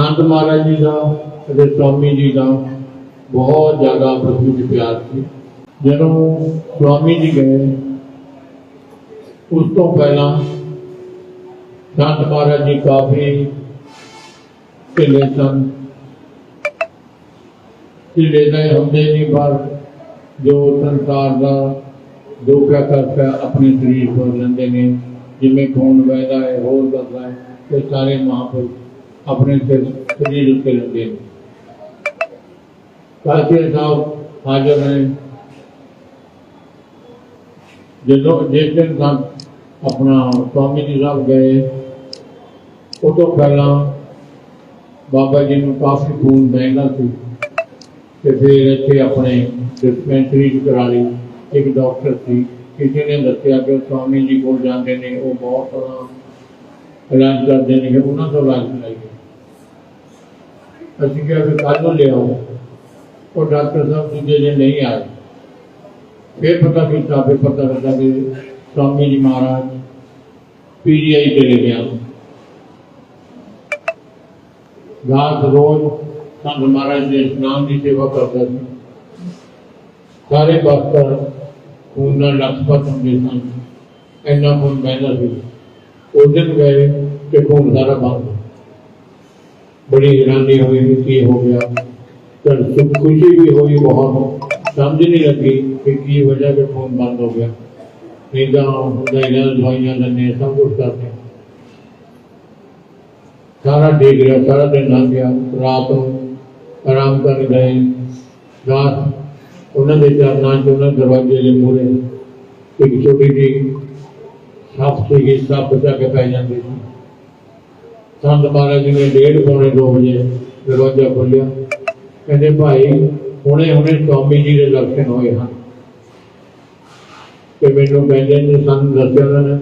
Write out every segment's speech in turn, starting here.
اند مہاراج جی کا سوامی جی کا بہت زیادہ بہت پیار سے جنوب سوامی جی گئے اس کو پہلے انت مہاراج جی کافی ٹھلے سنے تو یہ ہوں پر جو سرکار کا دھوپ کرتا ہے اپنے شریف بن لینے ہیں جمع فون بہتا ہے رول بندہ ہے یہ سارے ماں پوچھ اپنے سر شریر لیے لگے صاحب حاضر ہیں جس دن سن اپنا سوامی جی صاحب گئے وہ تو پہلا بابا جی نے کافی خون مہنگا سی پھر اتنے اپنے ڈسپینسری کرا لی ایک ڈاکٹر تھی کسی نے دسیا کہ سوامی جی کو جانے نے وہ بہت علاج الج کرتے ہیں انہوں سے علاج کرائی اسی کیا پھر کالو لے آؤں اور ڈاکٹر صاحب دوسرے دن نہیں آئے پھر پتا کیتا پھر پتہ کرتا کہ سوامی جی مہاراج پی جی آئی چلے گیا رات روز سنگ مہاراج نے اسلام کی سیوا کرتا سی سارے پاسر خون کا لکھ پت ہوں سن ایسا خون پہنتا سی اس دن گئے کہ خون سارا بند ہو بڑی حیرانی ہوئی ہو گیا خوشی بھی ہوئی بہت سمجھ نہیں لگی کہ کی وجہ سے فون بند ہو گیا نہیں دوائیاں دن سب کچھ کرتے سارا ٹھیک رہا سارا دن لگ گیا رات آرام کریں دروازے لے مورے ایک چھوٹی جی سپ سی سب کے پی جاتی ਸੰਤ ਮਹਾਰਾਜ ਨੇ ਡੇਢ ਪੌਣੇ 2 ਵਜੇ ਦਰਵਾਜ਼ਾ ਖੋਲਿਆ ਕਹਿੰਦੇ ਭਾਈ ਹੁਣੇ ਹੁਣੇ ਸਵਾਮੀ ਜੀ ਦੇ ਦਰਸ਼ਨ ਹੋਏ ਹਨ ਤੇ ਮੈਨੂੰ ਕਹਿੰਦੇ ਨੇ ਸੰਤ ਦੱਸਿਆ ਉਹਨਾਂ ਨੇ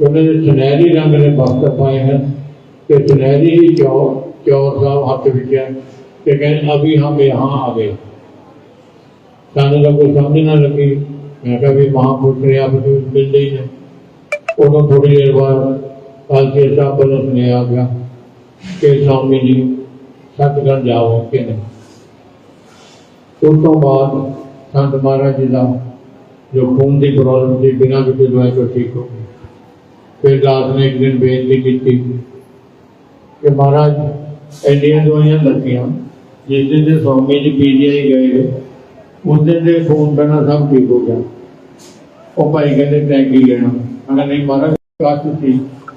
ਉਹਨੇ ਦੇ ਸੁਨਹਿਰੀ ਰੰਗ ਦੇ ਵਸਤਰ ਪਾਏ ਹਨ ਤੇ ਸੁਨਹਿਰੀ ਹੀ ਚੌਰ ਚੌਰ ਸਾਹਿਬ ਹੱਥ ਵਿੱਚ ਹੈ ਤੇ ਕਹਿੰਦੇ ਅਭੀ ਹਮ ਯਹਾਂ ਆ ਗਏ ਸਾਨੂੰ ਤਾਂ ਕੋਈ ਸਮਝ ਨਾ ਲੱਗੀ ਮੈਂ ਕਿਹਾ ਵੀ ਮਹਾਂਪੁਰਖ ਨੇ ਆਪ ਨੂੰ ਮਿਲਦੇ ਹੀ ਨੇ ਉਦੋਂ ਥੋੜੀ ਦੇਰ ਬਾਅਦ ਪਾਲਕੇ ਸਾਹਿਬ ਨੂੰ ਸੁਣਿਆ ਗਿਆ ਕਿ ਸਾਮੀ ਜੀ ਸਤਗੁਰ ਜਾਓ ਕਿ ਨਹੀਂ ਉਸ ਤੋਂ ਬਾਅਦ ਸੰਤ ਮਹਾਰਾਜ ਜੀ ਦਾ ਜੋ ਖੂਨ ਦੀ ਪ੍ਰੋਬਲਮ ਦੀ ਬਿਨਾਂ ਕਿਸੇ ਦਵਾਈ ਤੋਂ ਠੀਕ ਹੋ ਗਈ ਫਿਰ ਦਾਸ ਨੇ ਇੱਕ ਦਿਨ ਬੇਨਤੀ ਕੀਤੀ ਕਿ ਮਹਾਰਾਜ ਐਡੀਆਂ ਦਵਾਈਆਂ ਲੱਗੀਆਂ ਜਿਸ ਦਿਨ ਦੇ ਸਵਾਮੀ ਜੀ ਪੀਜੀਆਈ ਗਏ ਉਸ ਦਿਨ ਦੇ ਖੂਨ ਬਿਨਾਂ ਸਭ ਠੀਕ ਹੋ ਗਿਆ ਉਹ ਭਾਈ ਕਹਿੰਦੇ ਟੈਂਕੀ ਲੈਣਾ ਉਹਨਾਂ ਨਹੀਂ ਮਹਾਰਾਜ ਕਾਤ ਸੀ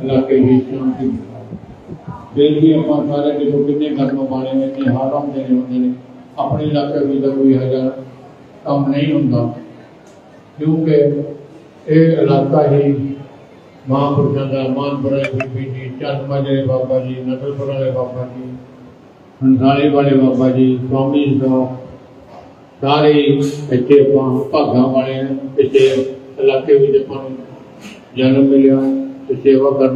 میں میں کی بھی اپنا سارے دیکھو کتنے گھر حرام دینے ہوتے ہیں اپنے علاقے میں کوئی ہزار کم نہیں ہوتا کیونکہ یہ علاقہ ہی مان مہاپرشا مانپوری جی چند مجھے بابا جی نقل پور والے بابا جی ہنسالی والے بابا جی سوامی صاحب سارے اتنے پاگا والے علاقے جنم ملے تو سیوا کرنا